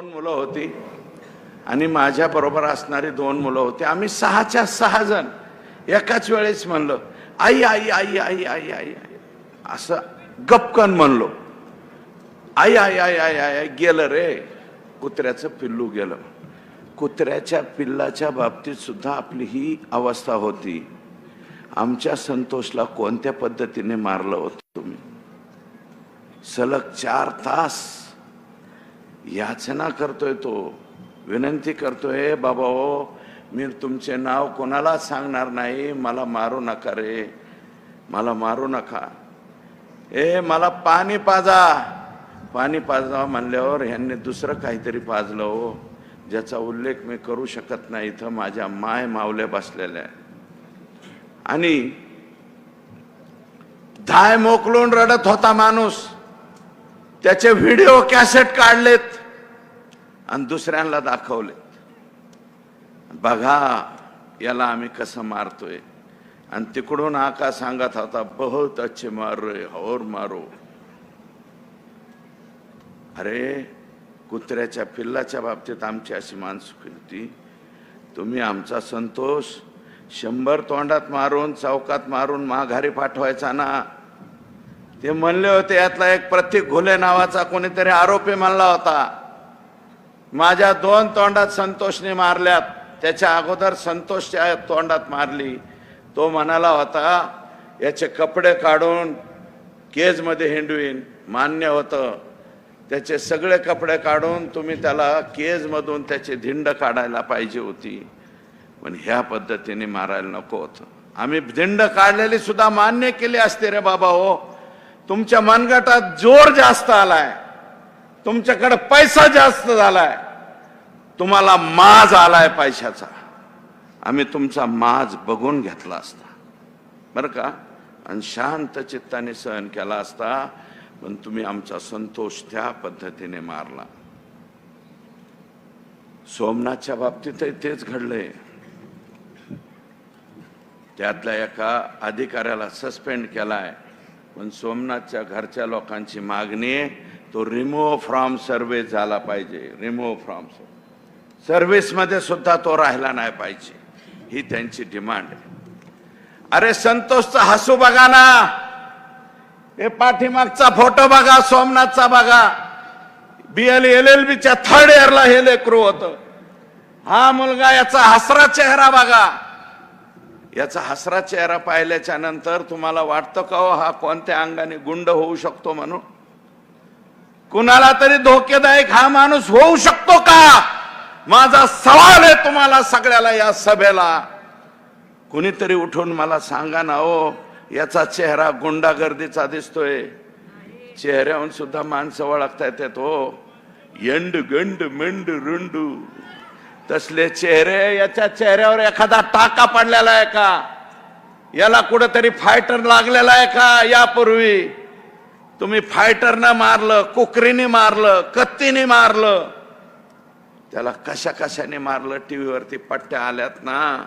दोन मुलं होती आणि माझ्या बरोबर असणारी दोन मुलं होती. आम्ही सहाच्या सहा जण एकाच वेळेस म्हणलं आई आई आई आई आई आई आई. असं गपकन म्हणलो आई आई आई आई आई आई गेलं रे. कुत्र्याचं पिल्लू गेलं. कुत्र्याच्या पिल्लाच्या बाबतीत सुद्धा आपली ही अवस्था होती. आमच्या संतोषला कोणत्या पद्धतीने मारलं होतं तुम्ही? सलग चार तास याचना करतोय तो. विनंती करतोय बाबा हो मी तुमचे नाव कोणाला सांगणार नाही? मला मारू नका रे. मला मारू नका. ए मला पाणी पाजा. पाणी पाजा म्हणल्यावर ह्यांनी दुसरं काहीतरी पाजलं हो. ज्याचा उल्लेख मी करू शकत नाही इथं माझ्या माय मावल्या बसलेल्या आहे. आणि धाय मोकलून रडत होता माणूस. त्याचे व्हिडिओ कॅसेट काढलेत आणि दुसऱ्यांना दाखवलेत. बघा याला आम्ही कसं मारतोय. आणि तिकडून आका सांगत होता बहुत अच्छे मार रे हो और मारो. अरे कुत्र्याच्या पिल्लाच्या बाबतीत आमची अशी मानसुखी होती. तुम्ही आमचा संतोष. शंभर तोंडात मारून चौकात मारून माघारी पाठवायचा ना. ते म्हणले होते यातला एक प्रतीक घुले नावाचा कोणीतरी आरोपी म्हणला होता. माझ्या दोन तोंडात संतोषने मारल्यात. त्याच्या अगोदर संतोषच्या तोंडात मारली. तो म्हणाला होता याचे कपडे काढून केजमध्ये हिंडवीन. मान्य होतं. त्याचे सगळे कपडे काढून तुम्ही त्याला केजमधून त्याची धिंड काढायला पाहिजे होती. पण ह्या पद्धतीने मारायला नको होतं. आम्ही धिंड काढलेली सुद्धा मान्य केली असते रे बाबा हो. तुमच्या मनगटात जोर जास्त आलाय. तुमच्याकडे पैसा जास्त झालाय. तुम्हाला माज आलाय पैशाचा. आम्ही तुमचा माज बघून घेतला असता. बरं का? आणि शांत चित्ताने सहन केला असता पण तुम्ही आमचा संतोष त्या पद्धतीने मारला. सोमनाथच्या बाबतीतही तेच घडलंय. त्यातल्या एका अधिकाऱ्याला सस्पेंड केलाय. पण सोमनाथच्या घरच्या लोकांची मागणी आहे तो रिमूव्ह फ्रॉम सर्व्हिस झाला पाहिजे. रिमूव्ह फ्रॉम सर्व्हिसमध्ये सुद्धा तो राहिला नाही पाहिजे. ही त्यांची डिमांड आहे. अरे संतोषचा हसू बघा ना. हे पाठीमागचा फोटो बघा सोमनाथचा बघा. बीएल एल एल बीच्या थर्ड इयरला हे लेकरू होतं. हा मुलगा याचा हसरा चेहरा बघा. याचा हसरा चेहरा पाहिल्याच्या नंतर तुम्हाला वाटतं का हो हा कोणत्या अंगाने गुंड होऊ शकतो म्हणून? कुणाला तरी धोकेदायक हा माणूस होऊ शकतो का? माझा सवाल आहे तुम्हाला सगळ्याला या सभेला. कुणीतरी उठून मला सांगा ना हो याचा चेहरा गुंडागर्दीचा दिसतोय. चेहऱ्याहून सुद्धा माणसं ओळखता येतात हो यंड गंड मेंड रुंडू. तसले चेहरे याच्या चेहऱ्यावर एखादा टाका पडलेला आहे का? याला कुठंतरी फायटर लागलेला आहे का? यापूर्वी तुम्ही फायटरनं मारलं कुकरीने मारलं कत्तीने मारलं त्याला कशा कशाने मारलं? टीव्हीवरती पट्ट्या आल्यात ना?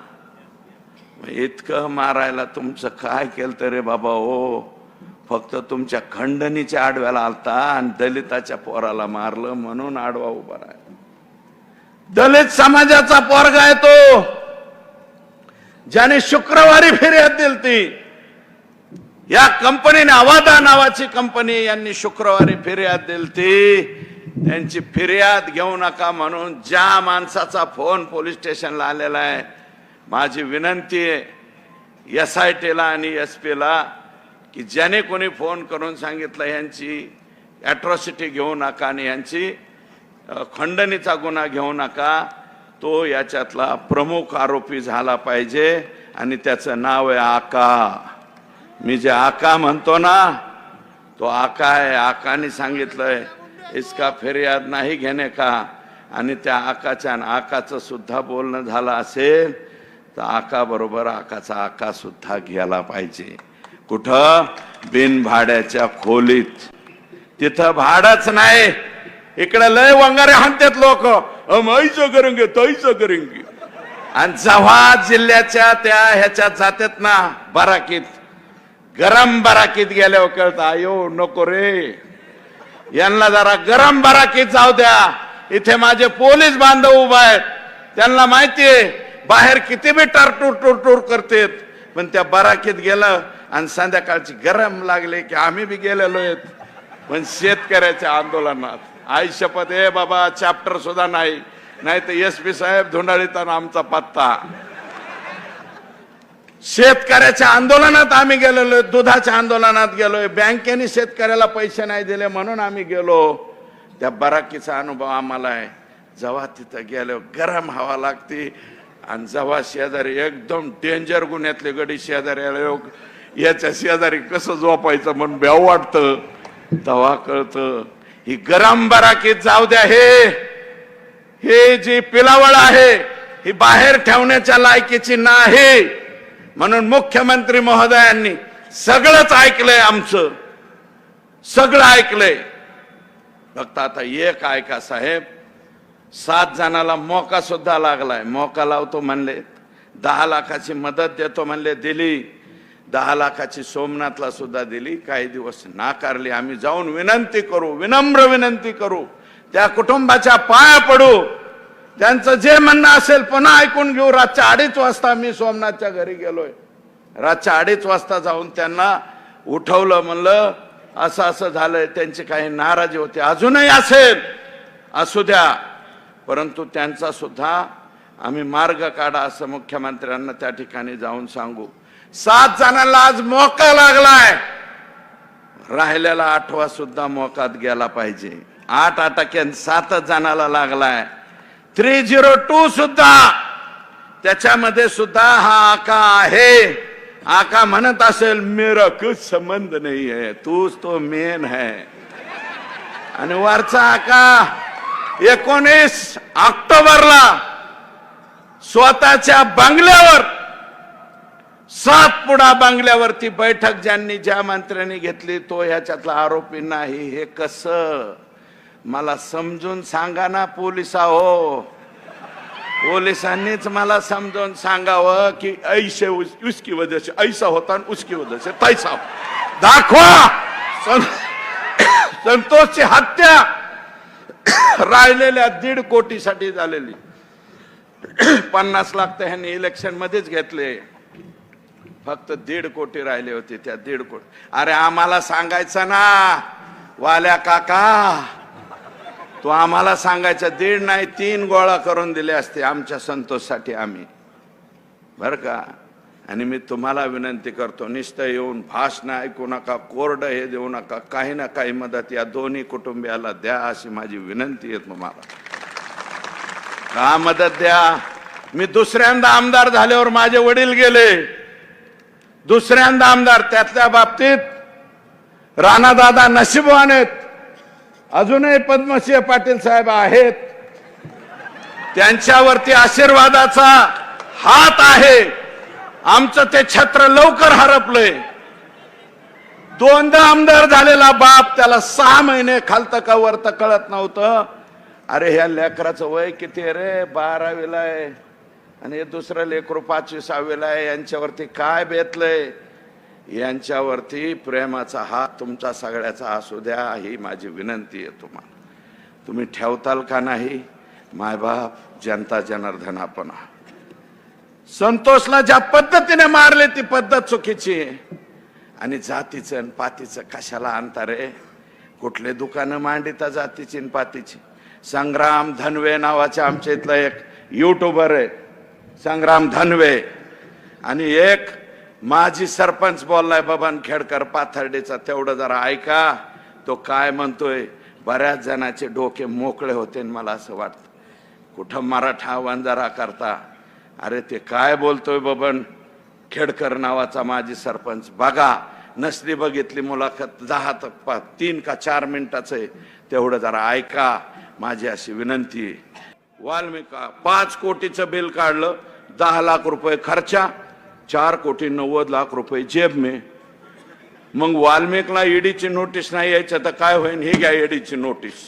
इतकं मारायला तुमचं काय केलं रे बाबा हो? फक्त तुमच्या खंडणीच्या आडव्याला आलता आणि दलिताच्या पोराला मारलं म्हणून आडवा उभा राहिला. दलित समाजाचा पोरगा आहे तो. ज्याने शुक्रवारी फिर्याद दिली ती या कंपनीने अवादा नावाची कंपनी यांनी शुक्रवारी फिर्याद दिली ती त्यांची फिर्याद घेऊ नका म्हणून ज्या माणसाचा फोन पोलीस स्टेशनला आलेला आहे माझी विनंती आहे एस आय टीला आणि एस पीला की ज्याने कोणी फोन करून सांगितलं यांची ॲट्रॉसिटी घेऊ नका आणि यांची खंडणीचा गुन्हा घेऊ नका. तो याच्यातला प्रमुख आरोपी झाला पाहिजे आणि त्याचं नाव आहे आका. मी जे आका म्हणतो ना तो आका आहे. आकाने सांगितलंय इसका फिर्याद नाही घेणे का? आणि त्या आकाच्या आकाचं सुद्धा बोलणं झालं असेल तर आका बरोबर आकाचा आका सुद्धा घ्यायला पाहिजे. कुठं? बिन भाड्याच्या खोलीत. तिथं भाडच नाही. इकडे लय वंगारे हाणतात लोक. माईचं करेंगे ताईचं करेंगे. आणि जेव्हा जिल्ह्याच्या त्या ह्याच्यात जातात ना बराकीत गरम बराकीत गेल्यावर कळत आयो नको रे. यांना जरा गरम बराकीत जाऊ द्या. इथे माझे पोलीस बांधव उभा आहेत. त्यांना माहितीये बाहेर किती बी टारटूर टूर करतेत. पण त्या बराकीत गेलं आणि संध्याकाळची गरम लागले की आम्ही बी गेलेलो आहेत. पण शेतकऱ्याच्या आंदोलनात. आई शपथ ए बाबा चॅप्टर सुद्धा नाही. नाही तर एस पी साहेब धुंडाळीताना आमचा पत्ता. शेतकऱ्याच्या आंदोलनात आम्ही गेलेलो दुधाच्या आंदोलनात गेलोय बँकेने शेतकऱ्याला पैसे नाही दिले म्हणून आम्ही गेलो. त्या बराकीचा अनुभव आम्हाला आहे. जेव्हा तिथं गेलो गरम हवा लागते. आणि जेव्हा शेजारी एकदम डेंजर गुन्ह्यातले गडी शेजारी आले. याच्या शेजारी कसं झोपायचं म्हणून ब्याव वाटतं. तेव्हा कळतं ही गरम बराकीत जाऊ द्या हे. हे जी पिलावळ आहे ही बाहेर ठेवण्याच्या लायकीची नाही. म्हणून मुख्यमंत्री महोदयांनी सगळंच ऐकलंय आमचं. सगळं ऐकलंय. फक्त आता एक ऐका साहेब. सात जणाला मोका सुद्धा लागलाय. मोका लावतो म्हणले. दहा लाखाची मदत देतो म्हणले दिली. दहा लाखाची सोमनाथला सुद्धा दिली. काही दिवस नाकारली. आम्ही जाऊन विनंती करू विनम्र विनंती करू. त्या कुटुंबाच्या पाया पडू. त्यांचं जे म्हणणं असेल पुन्हा ऐकून घेऊ. रातच्या अडीच वाजता मी सोमनाथच्या घरी गेलोय. रातच्या अडीच वाजता जाऊन त्यांना उठवलं म्हणलं असं असं झालंय. त्यांची काही नाराजी होती. अजूनही असेल. असू द्या. परंतु त्यांचा सुद्धा आम्ही मार्ग काढा असं मुख्यमंत्र्यांना त्या ठिकाणी जाऊन सांगू. सात जणांना आज मोका लागलाय. राहिलेला आठवा सुद्धा मोकात गेला पाहिजे. आठ अटक्यान सातच जणाला लागलाय. थ्री झिरो टू सुद्धा. त्याच्यामध्ये सुद्धा हा आका आहे. आका म्हणत असेल मेरा कुछ संबंध नाही है. तूच तो मेन है. आणि वरचा आका एकोणीस ऑक्टोबरला स्वतःच्या बंगल्यावर सातपुडा बांगल्यावरती बैठक ज्यांनी ज्या मंत्र्यांनी घेतली तो ह्याच्यातला आरोपी नाही. हे कस? मला समजून सांगा ना पोलिसा हो. पोलिसांनीच मला समजून सांगावं की ऐसे उसकी वजह से ऐसा होता आणि उसकी वजह से. तैसा. दाखवा. सं- संतोषची हत्या राहिलेल्या दीड कोटीसाठी झालेली. पन्नास लाख तर ह्यांनी इलेक्शन मध्येच घेतले. फक्त दीड कोटी राहिले होते त्या दीड कोटी. अरे आम्हाला सांगायचं ना वाल्या काका. तो आम्हाला सांगायचा दीड नाही तीन गोळा करून दिले असते आमच्या संतोषसाठी आम्ही. बर का? आणि मी तुम्हाला विनंती करतो नुसतं येऊन भाषण ऐकू नका कोरडं हे देऊ नका काही ना काही मदत या दोन्ही कुटुंबियाला द्या अशी माझी विनंती आहे तुम्हाला. का मदत द्या? मी दुसऱ्यांदा आमदार झाल्यावर माझे वडील गेले. दुसऱ्यांदा आमदार त्यातल्या बाबतीत राणादादा नशीबवान आहेत. अजूनही पद्मसिंह पाटील साहेब आहेत. त्यांच्यावरती आशीर्वादाचा हात आहे. आमचं ते छत्र लवकर हरपलंय. दोनदा आमदार झालेला बाप त्याला सहा महिने खालतं का वरतं कळत नव्हतं. अरे ह्या लेकराचं वय किती रे? बारावीला आहे. आणि हे दुसरं लेकरू पाचवी सहावीला आहे. यांच्यावरती काय बेतलंय? यांच्यावरती प्रेमाचा हात तुमचा सगळ्याचा असू द्या ही माझी विनंती आहे तुम्हाला. तुम्ही ठेवताल का नाही? मायबाप जनता जनार्दनापणा संतोषला ज्या पद्धतीने मारले ती पद्धत चुकीची. आहे आणि जातीचं आणि पातीचं कशाला आणता रे कुठले दुकानं मांडिता जातीची आणि पातीची? संग्राम धनवे नावाचे आमच्या इथलं एक युट्यूबर आहे. संग्राम धनवे. आणि एक माजी सरपंच बोललाय बबन खेडकर पाथर्डीचा तेवढं जरा ऐका तो काय म्हणतोय बऱ्याच जणाचे डोके मोकळे होते आणि मला असं वाटतं कुठं मराठा वंजारा करता. अरे ते काय बोलतोय बबन? खेडकर नावाचा माजी सरपंच बघा नसली बघितली मुलाखत दहा तर तीन का चार मिनिटाचं आहे तेवढं जरा ऐका माझी अशी विनंती आहे. वाल्मिका पाच कोटीचं बिल काढलं दहा लाख रुपये खर्चा चार कोटी नव्वद लाख रुपये जेब में. मग वाल्मिकला ईडीची नोटीस नाही यायचं तर काय होईल ही घ्या ईडीची नोटीस.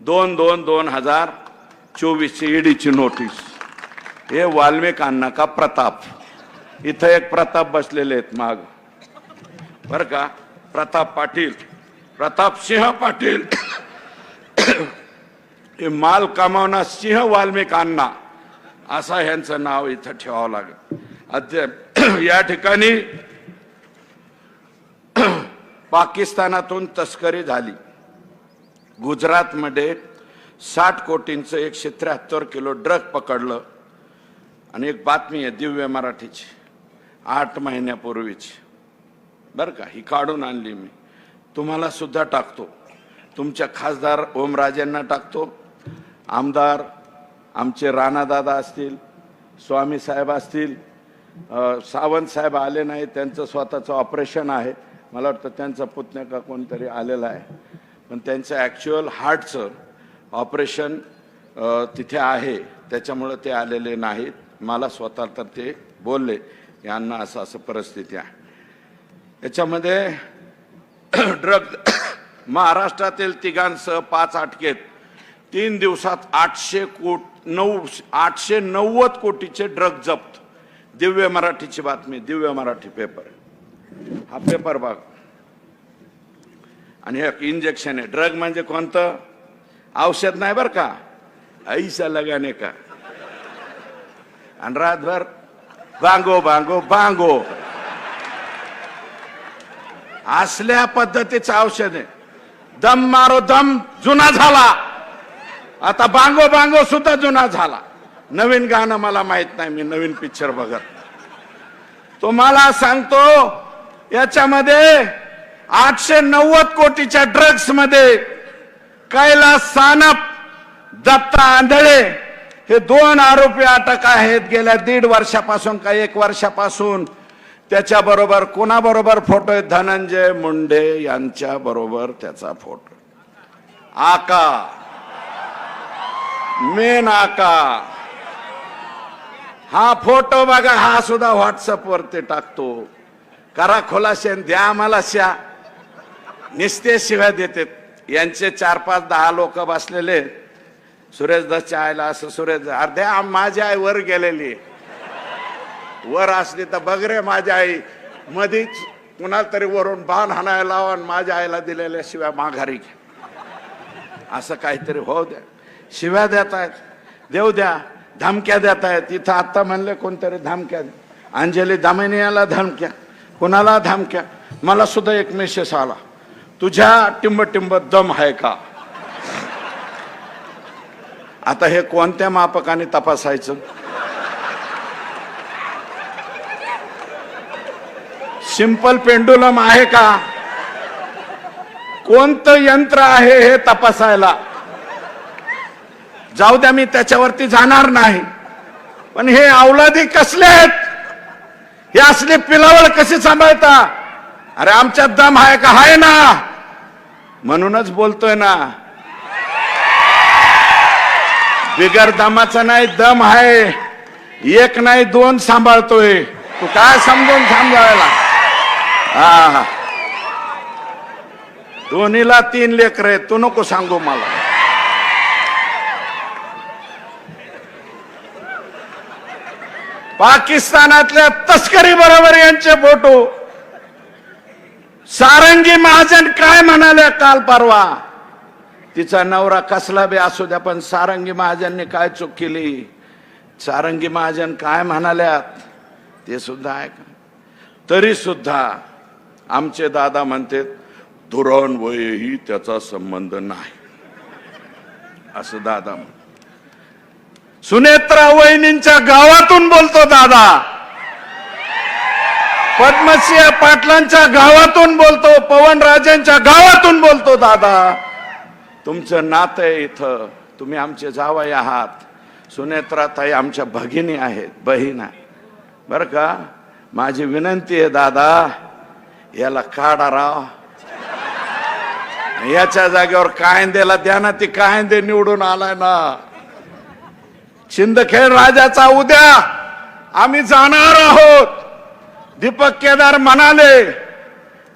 दोन दोन दोन हजार चोवीसची ईडीची नोटीस. हे वाल्मिकांना का प्रताप? इथं एक प्रताप बसलेले आहेत माग. बरं का? प्रताप पाटील. प्रताप सिंह पाटील. हे माल कमावणार सिंह वाल्मिकांना असं ह्यांचं नाव इथं ठेवावं लागेल. अद्याप या ठिकाणी पाकिस्तानातून तस्करी झाली. गुजरातमध्ये साठ कोटींचं एकशे त्र्याहत्तर किलो ड्रग पकडलं. आणि एक बातमी आहे दिव्य मराठीची. आठ महिन्यापूर्वीची. बरं का ही काढून आणली मी. तुम्हाला सुद्धा टाकतो. तुमच्या खासदार ओमराजेंना टाकतो. आमदार आमचे राणादादा असतील स्वामी साहेब असतील सावंत साहेब आले नाही त्यांचं स्वतःचं ऑपरेशन आहे. मला वाटतं त्यांचा पुतण्या का कोणतरी आलेला आहे. पण त्यांचं ॲक्च्युअल हार्टचं ऑपरेशन तिथे आहे. त्याच्यामुळं ते आलेले नाहीत. मला स्वतः तर ते बोलले यांना असं असं परिस्थिती आहे. याच्यामध्ये ड्रग महाराष्ट्रातील तिघांसह पाच अटकेत. तीन दिवसात आठशे कोट नऊ आठशे नव्वद कोटीचे ड्रग जप्त. दिव्य मराठीची बातमी दिव्य मराठी पेपर हा पेपर बघ. आणि एक इंजेक्शन आहे. ड्रग म्हणजे कोणतं? औषध नाही बरं का? ऐसा लगाने का? आणि रातभर बांगो बांगो बांगो असल्या पद्धतीचं औषध आहे. दम मारो दम जुना झाला. आता बांगो बांगो सुद्धा जुना झाला. नवीन गाणं मला माहीत नाही मी नवीन पिक्चर बघत तो मला सांगतो याच्यामध्ये आठशे नव्वद कोटीच्या ड्रग्समध्ये कैलास सानप दत्ता आंधळे हे दोन आरोपी अटक आहेत. गेल्या दीड वर्षापासून का एक वर्षापासून त्याच्या बरोबर कोणाबरोबर फोटो आहे? धनंजय मुंडे यांच्या बरोबर त्याचा फोटो आका मे नाका हा फोटो बघा हा सुद्धा व्हॉट्सअप वरती टाकतो. करा खुलाशे द्या आम्हाला श्या निस्ते शिव्या देते. यांचे चार पाच दहा लोक बसलेले. सुरेश दसच्या आईला असं सुरेश अर्ध्या माझी आई वर गेलेली. वर असली तर बघ रे माझी आई. मधीच कुणाला तरी वरून बाण हाणायला लावा आणि माझ्या आईला दिलेल्या शिव्या माघारी घ्या असं काहीतरी होऊ द्या. शिव्या देत आहेत. देऊ द्या धमक्या देत आहेत. इथं आत्ता म्हणले कोणतरी धमक्या द्या. अंजली दामिनियाला धमक्या कुणाला धमक्या? मला सुद्धा एक मेसेज आला. तुझ्या टिंब टिंब दम आहे का? आता हे कोणत्या मापकाने तपासायचं? सिंपल पेंडुलम आहे का? कोणतं यंत्र आहे हे तपासायला? जाऊ द्या मी त्याच्यावरती जाणार नाही. पण हे अवलादी कसले आहेत? हे असले पिलावळ कशी सांभाळता? अरे आमच्यात दम आहे का? आहे ना. म्हणूनच बोलतोय ना. बिगर दमाचा नाही दम आहे एक नाही दोन सांभाळतोय. तू काय समजून सांभाळायला? हा. दोन्हीला तीन लेकर आहेत. तू नको सांगू मला. पाकिस्तानातल्या तस्करी बरोबर यांचे फोटो. सारंगी महाजन काय म्हणाले काल परवा? तिचा नवरा कसला बी असू द्या पण सारंगी महाजनने काय चूक केली? सारंगी महाजन काय म्हणाल्यात? ते सुद्धा आहे का तरी सुद्धा आमचे दादा म्हणते धुरण वयही त्याचा संबंध नाही. असं दादा म्हण सुनेत्रा वहिनींच्या गावातून बोलतो दादा. पद्मसिंह पाटलांच्या गावातून बोलतो पवन राजांच्या गावातून बोलतो दादा. तुमचं नातं आहे इथं. तुम्ही आमचे जावई आहात. सुनेत्राताई आमच्या भगिनी आहेत बहीण आहे. बरं का? माझी विनंती आहे दादा याला काढा राव. याच्या जागेवर कायंदेला द्या ना ती कायंदे निवडून आलाय ना. शिंदखेड राजाचा उद्या आम्ही जाणार आहोत. दीपक केदार म्हणाले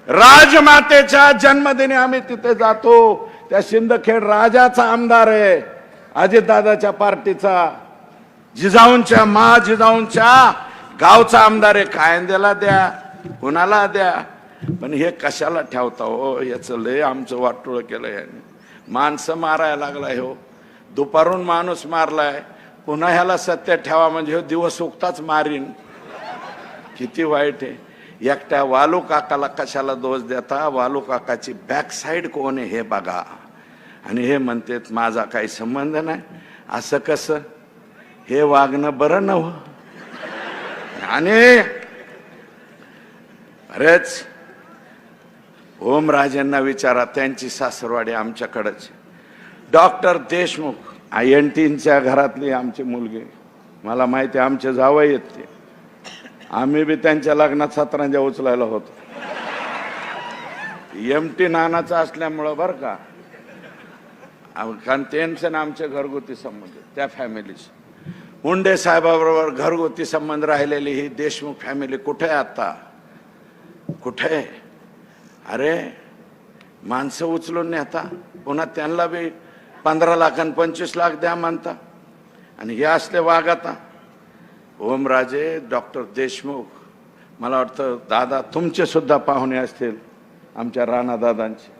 राजमातेच्या जन्मदिनी आम्ही तिथे जातो. त्या शिंदखेड राजाचा आमदार आहे अजितदादाच्या पार्टीचा. जिजाऊंच्या मा जिजाऊंच्या गावचा आमदार आहे कायंद्याला द्या कुणाला द्या. पण हे कशाला ठेवता हो? याचं लय आमचं वाटोळ केलं याने. माणसं मारायला लागलाय हो. दुपारून माणूस मारलाय. पुन्हा ह्याला सत्य ठेवा म्हणजे दिवस उगताच मारीन. किती वाईट आहे. एकट्या वालू काकाला कशाला दोष देता? वालू काकाची बॅक साईड कोण आहे हे बघा. आणि हे म्हणतात माझा काही संबंध नाही. असं कसं? हे वागणं बरं नव आणि अरेच ओमराजेंना विचारा त्यांची सासरवाडी आमच्याकडंच डॉक्टर देशमुख आय एन टीनच्या घरातली आमची मुलगी. मला माहिती आहे, आमचे जावई आहेत ते. आम्ही बी त्यांच्या लग्नात सतरांजा उचलायला होतो. एम टी नानाचं असल्यामुळं बरं का. कारण त्यांचं ना आमचे घरगुती संबंध त्या फॅमिलीचे. मुंडे साहेबाबरोबर घरगुती संबंध राहिलेली ही देशमुख फॅमिली कुठे आहे आता? कुठे? आहे? अरे माणसं उचलून नेता. पुन्हा त्यांना बी पंधरा लाख आणि पंचवीस लाख द्या म्हणता. आणि हे असले वाघ आता. ओमराजे डॉक्टर देशमुख. मला वाटतं दादा तुमचे सुद्धा पाहुणे असतील आमच्या राणा दादांचे.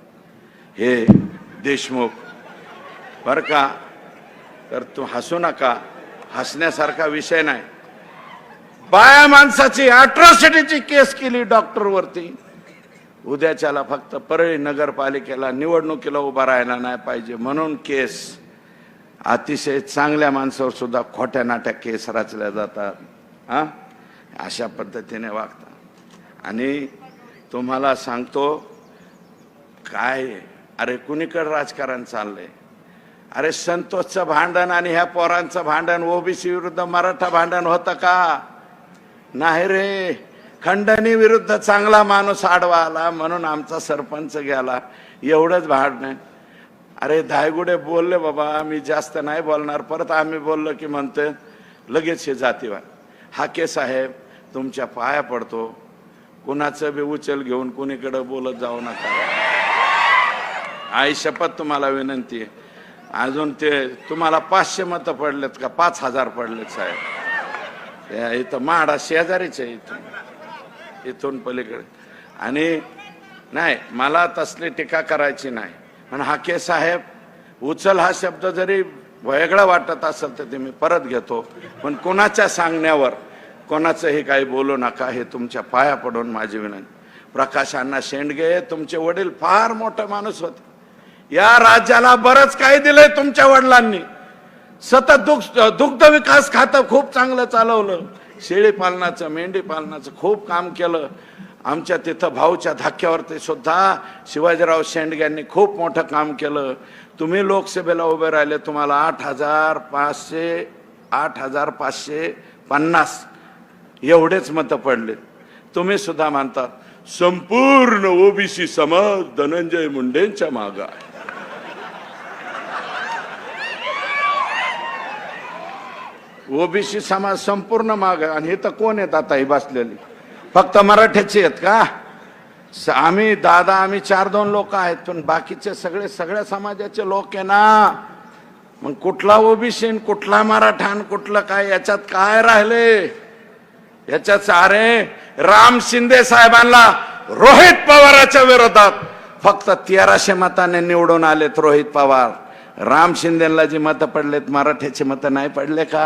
हे देशमुख. बर का? तर तू हसू नका. हसण्यासारखा विषय नाही. बाया माणसाची अॅट्रॉसिटीची केस केली डॉक्टरवरती. उद्याच्याला फक्त परळी नगरपालिकेला निवडणुकीला उभा राहायला नाही पाहिजे म्हणून केस अतिशय चांगल्या माणसावर सुद्धा खोट्या नाट्या केस रचल्या जातात हा? अशा पद्धतीने वागतात. आणि तुम्हाला सांगतो काय अरे कुणीकडे राजकारण चाललंय? अरे संतोषचं भांडण आणि ह्या पोरांचं भांडण ओबीसी विरुद्ध मराठा भांडण होतं का? नाही रे. खंडणी विरुद्ध चांगला माणूस आडवा आला म्हणून आमचा सरपंच गेला. एवढंच भाडणं. अरे धायगुडे बोलले बाबा मी जास्त नाही बोलणार. परत आम्ही बोललो की म्हणतोय लगेच हे जातीवा हाके साहेब तुमच्या पाया पडतो. कुणाचं बी उचल घेऊन कुणीकडं बोलत जाऊ नका. आई शपथ तुम्हाला विनंती आहे. अजून ते तुम्हाला पाचशे मतं पडलेत का? पाच हजार पडलेत साहेब. इथं माडा शेजारीच आहे इथं. इथून पलीकडे. आणि नाही मला तसली टीका करायची नाही. पण हाके साहेब उचल हा शब्द जरी वेगळा वाटत असेल तर ते मी परत घेतो. पण कोणाच्या सांगण्यावर कोणाचंही काही बोलू नका हे तुमच्या पाया पडून माझी विनंती. प्रकाश अण्णा शेंडगे तुमचे वडील फार मोठे माणूस होते. या राज्याला बरंच काही दिलंय तुमच्या वडिलांनी. सतत दुग्ध दुग्ध विकास खातं खूप चांगलं चालवलं. शेळी पालनाचं मेंढी पालनाचं खूप काम केलं. आमच्या तिथं भाऊच्या धाक्यावरती सुद्धा शिवाजीराव शेंडग्यांनी खूप मोठं काम केलं. तुम्ही लोकसभेला उभे राहिले तुम्हाला आठ हजार पाचशे आठ हजार पाचशे पन्नास एवढेच मतं पडले. तुम्ही सुद्धा मानता संपूर्ण ओबीसी समाज धनंजय मुंडेंच्या माग ओबीसी समाज संपूर्ण माग आणि हे तर कोण आहेत आता ही बसलेली? फक्त मराठ्याचे आहेत का? आम्ही दादा आम्ही चार दोन लोक आहेत पण बाकीचे सगळे सगळ्या समाजाचे लोक आहे ना. मग कुठला ओबीसी कुठला मराठा आणि कुठलं काय याच्यात काय राहिले? याच्यात अरे राम शिंदे साहेबांना रोहित पवाराच्या विरोधात फक्त तेराशे मताने निवडून आलेत रोहित पवार. राम शिंदेला जी मतं पडलेत मराठ्याची मतं नाही पडले का?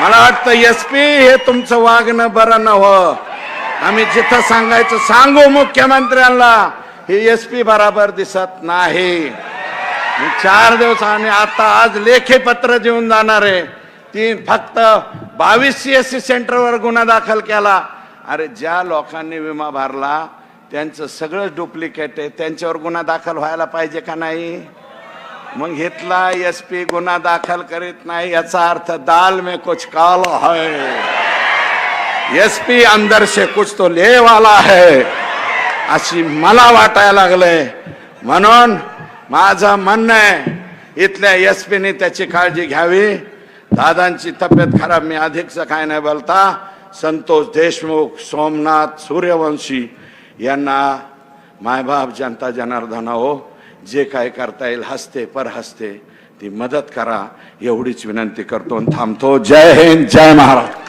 मला वाटतं एस पी हे तुमचं वागणं बरं नव्हं. आम्ही जिथं सांगायचं सांगू मुख्यमंत्र्यांना हे एस पी बराबर दिसत नाही. मी चार दिवस आणि आता आज लेखी पत्र देऊन जाणार आहे. ती फक्त बावीस सी एस सी सेंटरवर गुन्हा दाखल केला. अरे ज्या लोकांनी विमा भरला त्यांचं सगळं डुप्लिकेट आहे. त्यांच्यावर गुन्हा दाखल व्हायला पाहिजे का नाही? मग घेतला एस पी गुन्हा दाखल करीत नाही याचा अर्थ दाल में कुछ काला है। एस पी अंदर से कुछ तो ले वाला है। अशी मला वाटायला लागलंय। म्हणून माझं म्हणणं आहे इथल्या एस पीने त्याची काळजी घ्यावी। दादांची तब्येत खराब मी अधिकचं काय नाही बोलता। संतोष देशमुख सोमनाथ सूर्यवंशी यांना मायबाप जनता जनार्दना हो। जे काय करता येईल हसते पर हसते ती मदत करा एवढीच विनंती करतो आणि थांबतो. जय हिंद जय महाराष्ट्र.